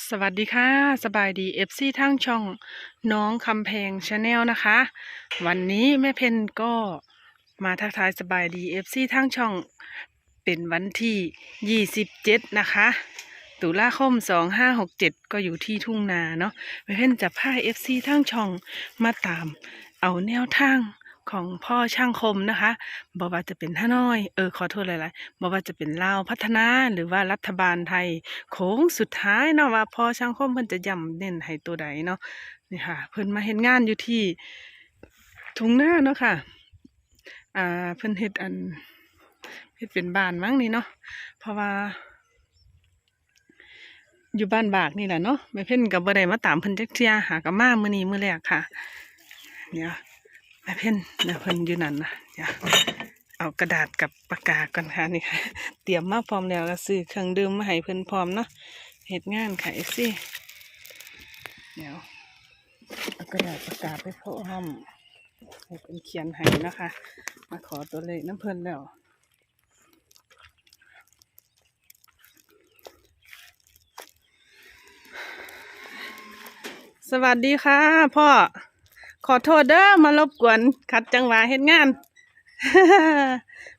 สวัสดีค่ะ สบายดีเอฟซีทั้งช่องน้องคำแพงชาแนลนะคะ วันนี้แม่เพนก็มาทักทายสบายดีเอฟซีทั้งช่องเป็นวันที่ 27 นะคะ ตุลาคม 2567 ก็อยู่ที่ทุ่งนาเนาะแม่เพนจะพาเอฟซีทั้งช่องมาตามเอาแนวทาง ของพ่อช่างคมนะคะบอกว่าจะเป็นท่าน้อยเออขอโทษหลายๆบอกว่าจะเป็นลาวพัฒนาหรือว่ารัฐบาลไทยโค้งสุดท้ายเนาะว่าพ่อช่างคมเพิ่นจะย่ำเน้นให้ตัวใดเนาะนี่ค่ะ เพิ่นมาเฮ็ดงานอยู่ที่ทุ่งนาเนาะค่ะอ่าเพิ่นเฮ็ดอันเฮ็ดเป็นบ้านมั้งนี่เนาะเพราะว่า อยู่บ้านบากนี่แหละเนาะแม่เพิ่นก็บ่ได้มาตามเพิ่นจักเที่ยหากับมามื้อนี้มื้อแรกค่ะ เนี่ย แม่เพิ่นเนี่ยเพิ่นอยู่นั่นนะเนี่ยเอากระดาษกับปากกาก่อนค่ะนี่ค่ะ เตรียมมาพร้อมแล้วก็ซื้อเครื่องดื่มมาให้เพิ่นพร้อมเนาะเฮ็ดงานค่ะเอซี่เดี๋ยวเอากระดาษประกาไปพร้อมให้เพิ่นเขียนให้นะคะ มาขอตัวเลขน้ำเพิ่นแล้วสวัสดีค่ะพ่อ ขอโทษเด้อมารบกวน ขัดจังหวะเฮ็ดงาน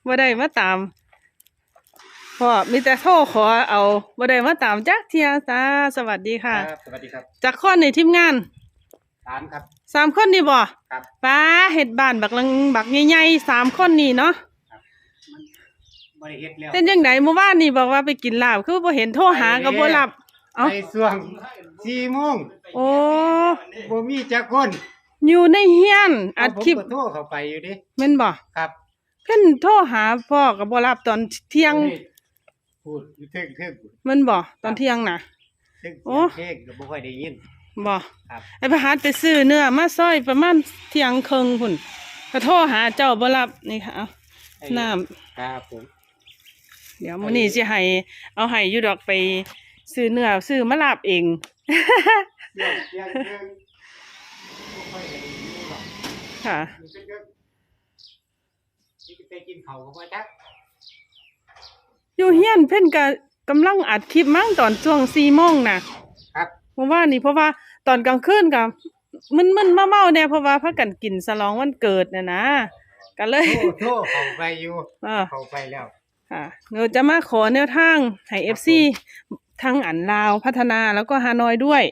บ่ได้มาตามพ่อมีแต่โทรขอเอาบ่ได้มาตามจักเทียจ้าสวัสดีค่ะ ครับสวัสดีครับจากคนในทีมงานสามครับสามคนนี่บ่ครับป้าเฮ็ดบ้านบักลังบักใหญ่ๆสามคนนี่เนาะบริเฮ็ดแล้วเป็นจังไดเมื่อวานนี่บอกว่าไปกินลาบคือบ่เห็นโทรหาก็บ่รับเอ้าในช่วงสี่โมงโอ้บ่มีจักคน อยู่ในเฮียนอัดคลิปผมก็โทรเข้าไปอยู่ดิแม่นบ่ครับเพิ่นโทรหาพ่อก็บ่รับตอนเที่ยงพูดอยู่เทิงเทิงแมันบ่ตอนเที่ยงน่ะ เทิงโอ้ เทิงก็บ่ค่อยได้ยิน บ่ครับ ไอ้ประหัดไปซื้อเนื้อมาซอยประมาณเที่ยงครึ่งพุ่นก็โทรหาเจ้าบ่รับนี่ค่ะเอาน้ำ ครับผม เดี๋ยวมื้อนี้สิให้เอาให้อยู่ดอกไปซื้อเนื้อซื้อมาลาบเองเที่ยงเที่ยงเทิงบ่ ค่อยได้ยินหรอกค่ะ อยู่เทิงเทิงนี่ก็ไปกินข้าวก็บ่จักอยู่เฮียนเพิ่นก็กำลังอัดคลิปมั้งตอนช่วง4โมงน่ะครับ เพราะว่านี่เพราะว่าตอนกลางคืนก็มึนๆเมาๆเนี่ยเพราะว่าพากันกินฉลองวันเกิดน่ะนะก็เลย โทรโทรเข้าไปอยู่เออ เข้าไปแล้ว ค่ะเราจะมาขอแนวทางให้เอฟซีทั้งอันลาวพัฒนาแล้วก็ฮานอยด้วย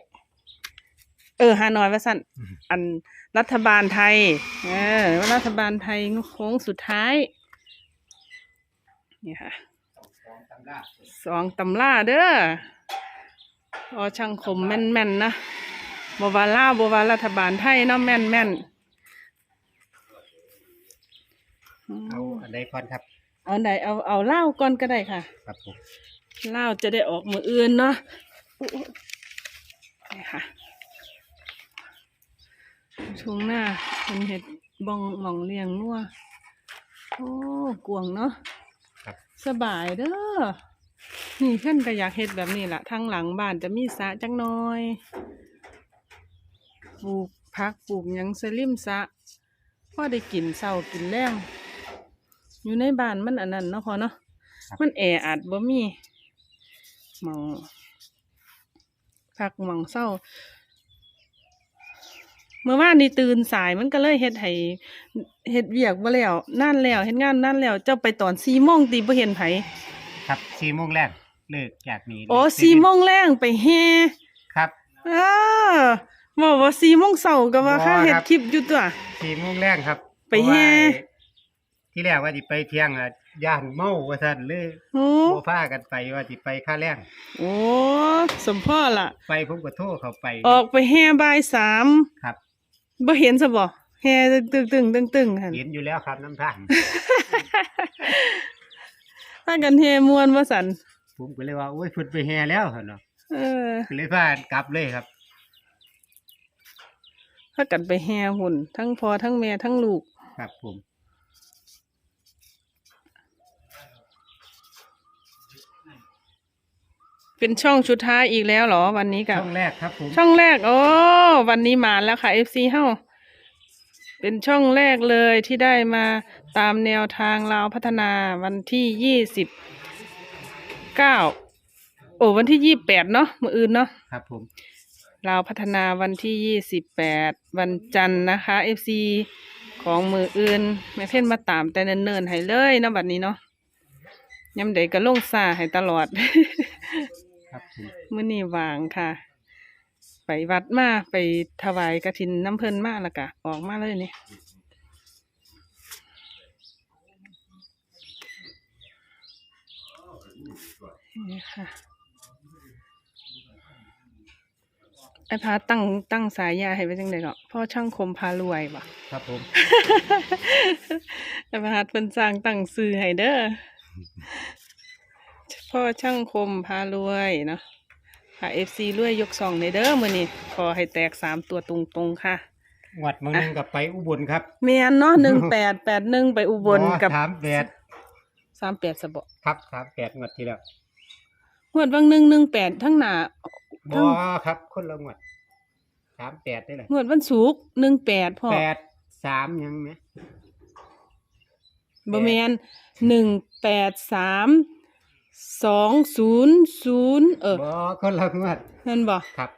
เออฮานอยว่าสั่นอืมอันรัฐบาลไทย เออว่ารัฐบาลไทยโค้งสุดท้ายนี่ค่ะของตำราสองตำล่าเด้อพอช่างคมแม่นๆนะบวาล่าวบวารัฐบาลไทยเนาะแม่นแม่นๆอืเอามอันใดก่อนครับ เอาไหนเอาเอาเล่าวก่อนก็ได้ค่ะ ครับผมเล่าวจะได้ออกมืออื่นเนาะอุ๊ยนี่ค่ะ ทุ่งหน้าเป็นเห็ดบองหมองเลียงนัวโอ้กวางเนาะครับ สบายเด้อนี่เพื่อนก็อยากเฮ็ดแบบนี้แหละทางหลังบ้านจะมีสระจังน้อยปลูกพักปลูกหยังสลิมสระพอได้กินเศร้ากินแรงอยู่ในบ้านมันอันนั้นเนาะพอเนาะมันแออัดบ่มีหมองพักหมองเศร้า เมื่อวานนี่ตื่นสายมันก็เลยเฮ็ดให้เฮ็ดเวียกบ่แล้วนั่นแล้วเฮ็ดงานนั่นแล้วเจ้าไปตอน4โมงตีบ่เห็นไผครับสี่โมงแรกเลิกจากนี้โอ้เลิก4โมงแรงไปแฮ่ครับเออบอกว่า4โมงเช้าก็ว่าค่าบ่ครับเฮ็ดคลิปอยู่ตัวสี่โมงแรกครับ ไปแห่เพราะว่าที่แรกว่าสิไปเที่ยงอะย่านเมาว่าซั่นเลยโอ้บ่พากันไปว่าสิไปค่าแรงโอ้สมพ่อล่ะ ไปผมก็โทรเข้าไป ออกไปแฮ่บ่ายสามครับ บ่เห็นซะบ่แฮ่ตึงตึงตึงตึงหั่นเห็นอยู่แล้วครับน้ำทางพากันแฮ่ม่วนว่าสันผมก็เลยว่าโอ้ยเพิ่นไปแห่แล้วหั่นเนาะเออก็เลยพากันกลับเลยครับพากันไปแฮ่หุ่น ทั้งพ่อทั้งแม่ทั้งลูก ครับผม เป็นช่องชุดท้ายอีกแล้วเหรอวันนี้กับช่องแรกครับผมช่องแรก โอ้วันนี้มาแล้วค่ะ FC เฮาเป็นช่องแรกเลยที่ได้มาตามแนวทางลาวพัฒนาวันที่ยี่สิบเก้าอ้วันที่ยี่แปดเนาะมืออื่นเนาะครับผมลาวพัฒนาวันที่ยี่สิบแปดวันจันทร์นะคะเอฟซีของมืออื่นแม่เพ่นมาตามแต่เนิ่นๆให้เลยเนาะบัดนี้เนาะยำเด็กก็ลงซาให้ตลอด ครับผมมื้อนี้วางค่ะ ไปวัดมาไปถวายกระถินน้ำเพิ่นมาแล้วก็ออกมาเลยนี่นี่ค่ะไอ้พาตั้งตั้งสายยาให้ไปจังไดเนาะพ่อช่างคมพารวยบ่ ครับผมไอ้พาเพิ่นสร้างตั้งซื้อให้เด้อ พ่อช่างคมพารวยเนาะค่ะ FC รวยยกสองในเด้อมื้อนี้ขอให้แตกสามตัวตรงๆค่ะงวัดเมืองหนึงกับไปอุบลครับเมียนเนาะหนึ่งแปดแปดหนึ่งไปอุบลกับถามแปดสามแปดสบครับถามแปดงวดที่แล้วหวดบางหนึ่งหนึ่งแปดทั้งหน้าบทั้งอครับ คนละงวดถามแปดได้เลยหวดวันศุกร์หนึ่งแปดพ่อแปดสามยังไหมบ่แมนหนึ่งแปดสาม สองศูนย์ศูนย์เออบอคนละงวดนั่นบ่ครับ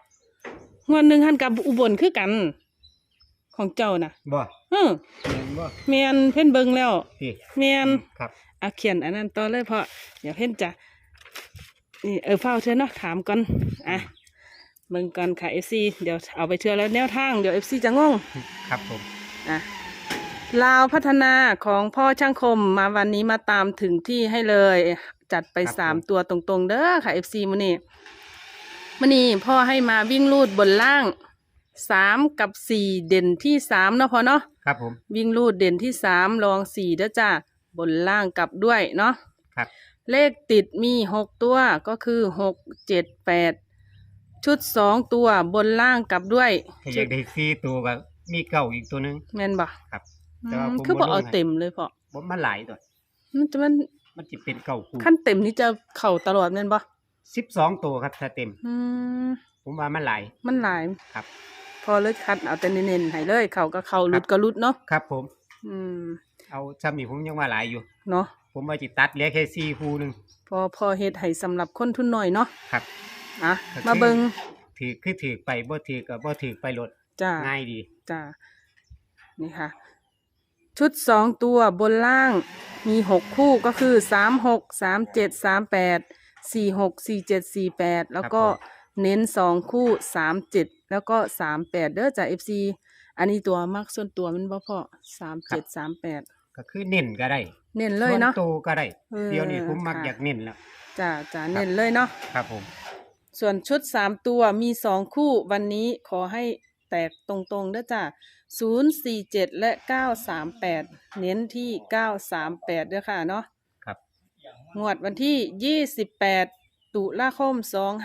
หวดหนึ่งหันกับอุบลคือกัน ของเจ้าน่ะบอเออเห็นบอแมนเพ่นเบิงแล้วพี่แมนครับอาเขียนอันนั้นต่อเลยเพราะอย่าเพ่นจะนี่เออเฝ้าเธอเนาะถามก่อนอะเบิ่งก่อนค่ะเอฟซีเดี๋ยวเอาไปเชื่อแล้วแนวทางเดี๋ยวเอฟซีจะงงครับผมอะลาวพัฒนาของพ่อช่างคมมาวันนี้มาตามถึงที่ให้เลย จัดไปสามตัวตรงๆ เด้อค่ะเอฟซีมื้อนี้มื้อนี้พ่อให้มาวิ่งลูดบนล่างสามกับสี่เด่นที่สามเนาะพอเนาะ ครับผม วิ่งลูดเด่นที่สามรองสี่เด้อจ้าบนล่างกลับด้วยเนาะครับ เลขติดมีหกตัวก็คือหกเจ็ดแปดชุดสองตัวบนล่างกลับด้วยถ้าอยากได้สี่ตัวก็มีเก้าอีกตัวหนึง แม่นบ่ครับอืแต่ว่ามผมคือบ่บ่ลงเอาให้ เต็มเลยพอผมมาหลายตัวมันจะมัน มันจะเป็นเก้าคู่ขั้นเต็มนี่จะเข่าตลอดแม่นบ่สิบสองตัวครับถ้าเต็ม อืมผมว่ามันหลาย มันหลายครับ พอเลยคัดเอาแต่เน้นๆให้เลยเข่าก็เข่าหลุดก็หลุดเนาะครับ ผม อืม เอาซ้ำนี่ผมยังว่าหลายอยู่ เนาะผมว่าจิตัดเหลือแค่สี่คู่หนึ่งพอพอเฮ็ดให้สำหรับคนทุนน้อยเนาะครับ อะก็คือ มาเบิงถือคือถือไปบ่ถือกับบ่ถือไปรถจ้าง่ายดี จ้านี่ค่ะ ชุดสองตัวบนล่างมีหกคู่ก็คือสามหกสามเจ็ดสามแปดสี่หกสี่เจ็ดสี่แปดแล้วก็เน้นสองคู่สามเจ็ดแล้วก็สามแปดเด้อจากเอฟซีอันนี้ตัวมากส่วนตัวมันบ่พอสามเจ็ดสามแปดก็คือเน้นก็ได้เน้นเลยเนาะ ส่วตัวก็ได้เดี๋ยวนี้ผมมักอยากเน้นแล้ว จ้าจ้าเน้นเลยเนาะ ครับผม ส่วนชุดสามตัวมีสองคู่วันนี้ขอให้แตกตรงๆเด้อจ้า 047 และ 938 เน้นที่ 938ด้วยค่ะเนาะครับ งวดวันที่ 28 ตุลาคม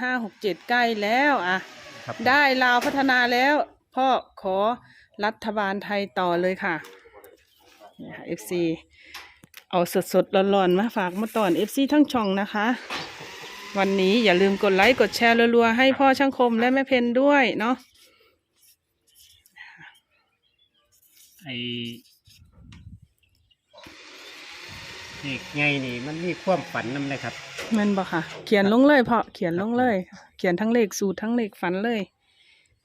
2567 ใกล้แล้วอะได้ลาวพัฒนาแล้วพ่อขอรัฐบาลไทยต่อเลยค่ะนี่ค่ะ FC เอาสดสดๆร้อนๆ มาฝากมาต่อน FC ทั้งช่องนะคะ วันนี้อย่าลืมกดไลค์ กดแชร์รัวๆ ให้พ่อช่างคมและแม่เพนด้วยเนาะ ไอ้เด็กไงนี่ มันมีความฝันนำเลยครับ แมันบอกค่ะ เขียนลงเลยเพาะเขียนลงเลย เขียนทั้งเลขสูตรทั้งเลขฝันเลย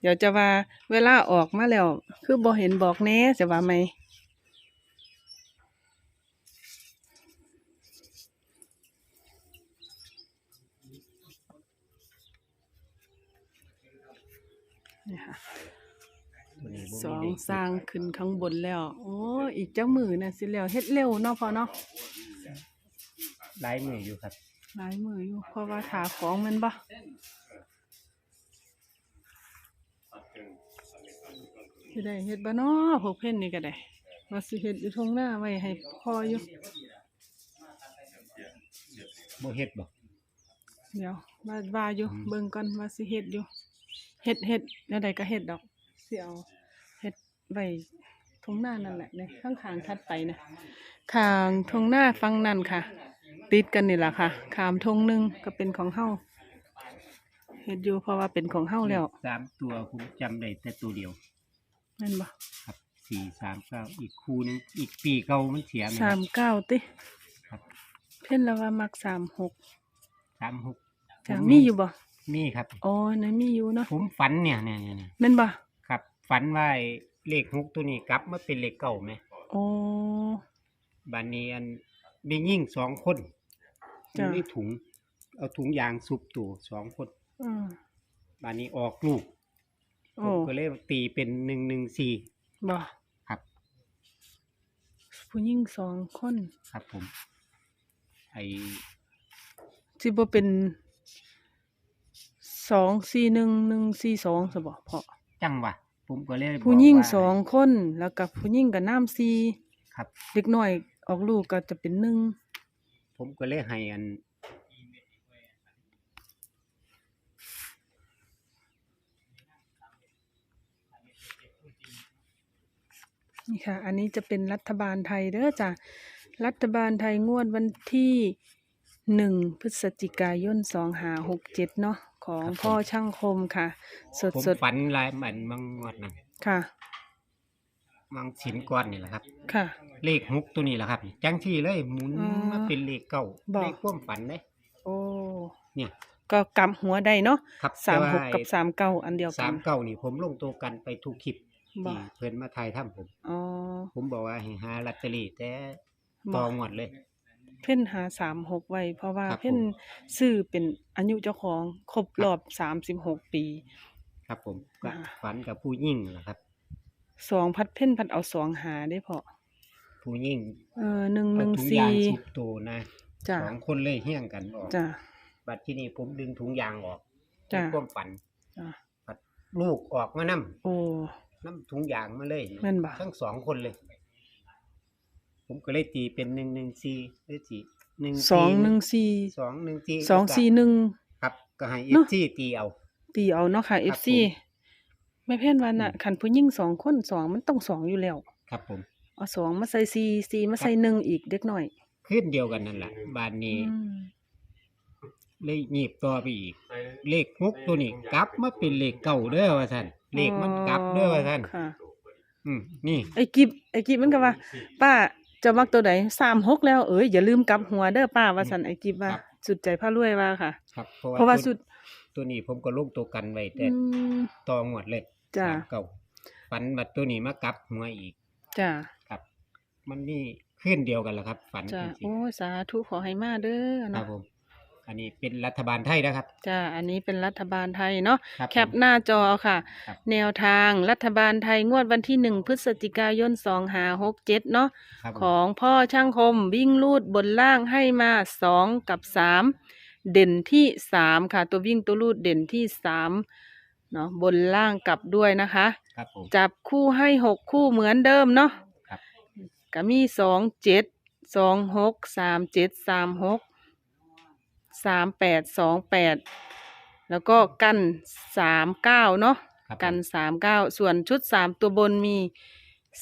เดี๋ยวจะว่าเวลาออกมาแล้ว คือบ่เห็นบอกแน่จะว่าไหม นี่ค่ะ ตัวนี้บ่มี สองเลขสร้างขึ้นข้างบนแล้ว โอ้อีกเจ้ามือน่ะสิแล้วเฮ็ดเร็วเนาะพอเนาะหลายมืออยู่ครับหลายมืออยู่เพราะว่าถาของแมันบ่สิได้เฮ็ดบ่เนาะพวกเพิ่นนี่ก็ได้ว่าสิเฮ็ดอยู่ทงหน้าไว้ให้พ่ออยู่บ่เฮ็ดบ่เดี๋ยวว่าว่าอยู่อืมเบิ่งก่อนว่าสิเฮ็ดอยู่เฮ็ดเฮ็ดแล้วใดก็เฮ็ดดอกสิเอาเฮ็ด ไว้ทงหน้านั่นแหละในข้างทางถัดไปนะข้างทงหน้าฝั่งนั่นค่ะ ติดกันนี่ล่ะค่ะ ขามทงหนึงก็เป็นของเฮาเฮ็ดอยู่เพราะว่าเป็นของเฮาแล้วสามตัวผมจำได้แต่ตัวเดียวแม่นบ่ครับสี่สามเก้าอีกคู่หนึงอีกปีเก่ามันเสียไหมคสารับ มเก้าติครับ เพิ่นละว่ามักสามหกสามหกจ้ะผมมีอยู่บ่มีครับ อ๋อในมีอยู่เนาะผมฝันเนี่ยเนี่ยเนี่ยเนี่ยแม่นบ่ครับ ฝันว่าไอ้ เลขหกตัวนี้กลับมาเป็นเลขเก่าไหมอ๋อบานนี้อันมียิ่งสองคนอจ้ะยู่ในถุง เอาถุงยางซุบตัวสองคน อืมบานนี้ออกลูกผโอ้มก็เลยตีเป็นหนึ่งหนึ่งสี่ บ่ครับ ผู้หญิงสองคนครับผม ไอสิบ่เป็นสองสี่หนึ่งหนึ่งสี่สองซะบ่พ่อจังหวะ ผมก็เลยบอกผู้หญิงว่าสองคนแล้วกับผู้หญิงกับน้ำสี่ครับ เด็กน้อยออกลูกก็จะเป็นหนึ่งผมก็เลยให้อันนี่ค่ะ อันนี้จะเป็นรัฐบาลไทยเด้อจ้ะ รัฐบาลไทยงวดวันที่หนึ่งพฤศจิกายนสองหาหกเจ็ดเนาะ ของพ่อช่างคมค่ะ สดผมสดฝันหลายมันมังงวดนะค่ะมังสินก้อนนี่แหละครับ ค่ะ เลขหกตัวนี้แหละครับจังที่เลยหมุนอ๋อมาเป็นเลขเก้าบอก เลขความฝันเลย โอ้เนี่ย ก็กำหัวได้เนาะครับสามหกแต่ว่กับสามเก้าอันเดียวกัสานมเก้านี่ผมลงตัวกันไปทุกคลิปบ่ที่เพิ่นมาถ่ายทำผม อ๋อผมบอกว่าให้หาลอตเตอรี่แต่บ่ต่องวดเลย เพ่นหาสามหกไว้ เพราะว่าครับเพ่นผมซื้อเป็นอายุเจ้าของครบรอบสามสิบหกปี ครับผมก็อ่า ฝันกับผู้ยิ่งแหละครับ สองพัดเพ่นพัดเอาสองหาได้พอผู้ยิ่งเออหนึ่งหเอานึ่งถุงสี่ยางสุบตัวนะจ้ะสองคนเลยเฮี้ยงกันออก จ้ะ บัดที่นี่ผมดึงถุงยางออกจ้ะในความฝันจ้ะบัดลูกออกมานํโอ้ น้ำถุงยางมาเลยแม่นบ่ ทั้งสองคนเลย ผมก็เลยตีเป็นหนึ่งหนึ่งสี่หรือสี่หนึ่งสองหนึ่งสี่สองหนึ่งสี่สองสี่หนึ่งครับ ก็ให้เอเนฟอะซีตีเอา ตีเอาเนาะค่ะคเอรับฟซีผมไม่เพ่นวันน่ะอืมขันผู้ยิ่งสองคนสองมันต้องสองอยู่แล้ว ครับผมเอาสองมาใส่สี่สี่มาใส่หนึ่งอีกเด็กหน่อยขึ้นเดียวกันนั่นแหละบานนี้อืมเลยหยิบต่อไปอีก เลขหกตัวนี้กลับมาเป็นเลขเก่าเด้อว่าท่านเลขมันกลับเด้อว่าท่านค่ะอืมนี่ไอ้กิบไอ้กิบมันก็ว่า ป้า จะมักตัวไหนสามหกแล้วเอ้ยอย่าลืมกลับหัวเด้อป้าว่าสันไอ้กิบว่า ครับ สุดใจพระรวยว่าค่ะ ครับเพราะว่าตัวสุด ตัวนี้ผมก็ลงตัวกันไว้แต่อืมต่องวดเลยจ้ะสามเก่าฝันบัดตัวนี้มากลับหัวอีกจ้าครับ มันนี่ขึ้นเดียวกันแหละครับ ฝันจ้าจริงโอ้ยสาธุขอให้มาเด้อๆครัเนาะบผม อันนี้เป็นรัฐบาลไทยนะครับ จ้า อันนี้เป็นรัฐบาลไทยเนาะ ครับแคปหน้าจอค่ะ ครับ แนวทางรัฐบาลไทยงวดวันที่หนึ่งพฤศจิกายนสองหาหกเจ็ดเนาะ ครับผม ของพ่อช่างคมวิ่งลูดบนล่างให้มาสองกับสามเด่นที่สามค่ะ ตัววิ่งตัวลูดเด่นที่สามเนาะบนล่างกลับด้วยนะคะ ครับผม จับคู่ให้หกคู่เหมือนเดิมเนาะครับ ก็มีสองเจ็ดสองหกสามเจ็ดสามหก สามแปดสองแปดแล้วก็กันสามเก้าเนาะครับกันผมสามเก้าส่วนชุดสามตัวบนมี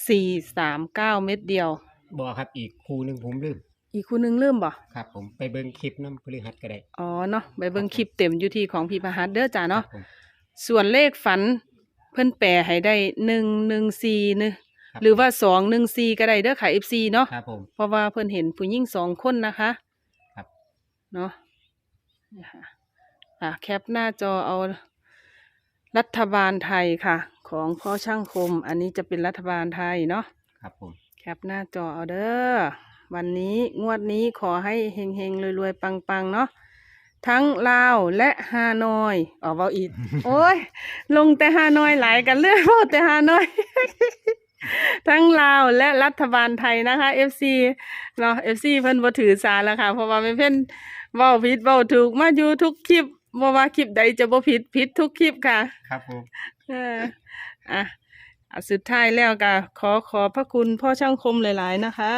สี่สามเก้าเม็ดเดียว บอกครับอีกครูหนึ่งผมลืมอีกคู่หนึงเริ่มบ่ครับ ผมไปเบิ่งคลิปน้ำพฤหัสก็ได้อ๋อเนาะไปเบิ่งคลิปเต็มอยู่ที่ของพี่พหัสเด้อจ้าเนาะ ครับผมส่วนเลขฝันเพิ่นแปลให้ได้หนึ่งหนึ่งสี่นึคบหรือว่าสองหนึ่งสี่ก็ได้เด้อค่ะ FC เนาะครับผม เพราะว่าเพิ่นเห็นผู้หญิงสองคนนะคะครับ เนาะ นี่ค่ะอะแคปหน้าจอเอารัฐบาลไทยค่ะ ของพ่อช่างคม อันนี้จะเป็นรัฐบาลไทยเนาะครับผมแคปหน้าจอเอาเด้อวันนี้งวดนี้ขอให้เฮงเฮงๆรวยๆ ปังๆ เนาะทั้งลาวและฮานอยอ๋อเว้าอีกโอ้ย ลงแต่ฮานอยหลายกันเรื่อยเว้าแต่ฮานอย ทั้งลาวและรัฐบาลไทยนะคะ FC เนาะ FC เพิ่นบ่ถือสาแล้วค่ะ เพราะว่าไม่เพิ่น เว้าผิดเว้าถูกมาอยู่ทุกคลิปบ่ว่าคลิปใดจะบ่ผิดผิดทุกคลิปค่ะ ครับผมเอออะอะสุดท้ายแล้วก็ขอขอบพระคุณพ่อช่างคมหลายๆนะคะ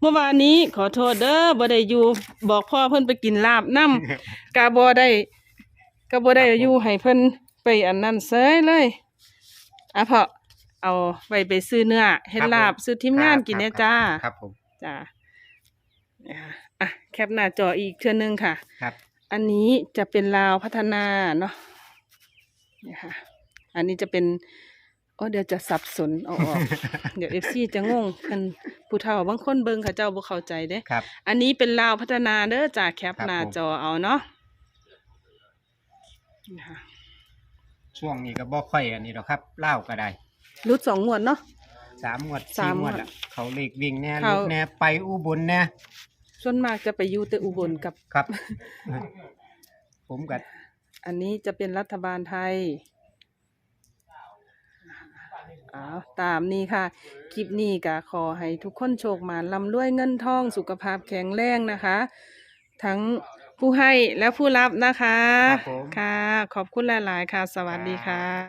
เมื่อวานนี้ขอโทษเด้อบ่ได้อยู่บอกพ่อเพิ่นไปกินลาบน้ำกาบ่ได้ก็บ่ได้อยู่ให้เพิ่นไปอันนั้นเซยเลยอะพ่อเอาไว้ไปซื้อเนื้อเฮ็ดลาบซื้อทีมงานกินเนี่ยจ้าครับผมจ้า อะอะแคปหน้าจออีกเทื่อนึงค่ะ ครับ อันนี้จะเป็นลาวพัฒนาเนาะเนี่ยค่ะ อันนี้จะเป็นโอ้เดี๋ยวจะสับสนเอาออก เดี๋ยวเอฟซีจะงงกันผู้เฒ่าบางคนเบิ่งเขาเจ้าบ่เข้าใจเด้ ครับ อันนี้เป็นลาวพัฒนาเด้อจากแคปครับหน้าผมจอเอาเนาะนี่ค่ะช่วงนี้ก็บ่ค่อยอันนี้หรอกครับเล่าวก็ได้รุดสองงวดเนาะ สามงวดสาสี่มงวดงวดละเขาเลขวิ่งแน่เขาลุกแน่ไปอุบลแน่ ส่วนมากจะไปอยู่แต่อุบลกับ ครับ ผมก็อันนี้จะเป็นรัฐบาลไทยอ้าวตามนี้ค่ะ คลิปนี้ก็ขอให้ทุกคนโชคหมานลำด้วยเงินทองสุขภาพแข็งแรงนะคะ ทั้งผู้ให้และผู้รับนะคะ ครับผม ค่ะ ขอบคุณหลาย ๆ ค่ะ สวัสดีค่ะ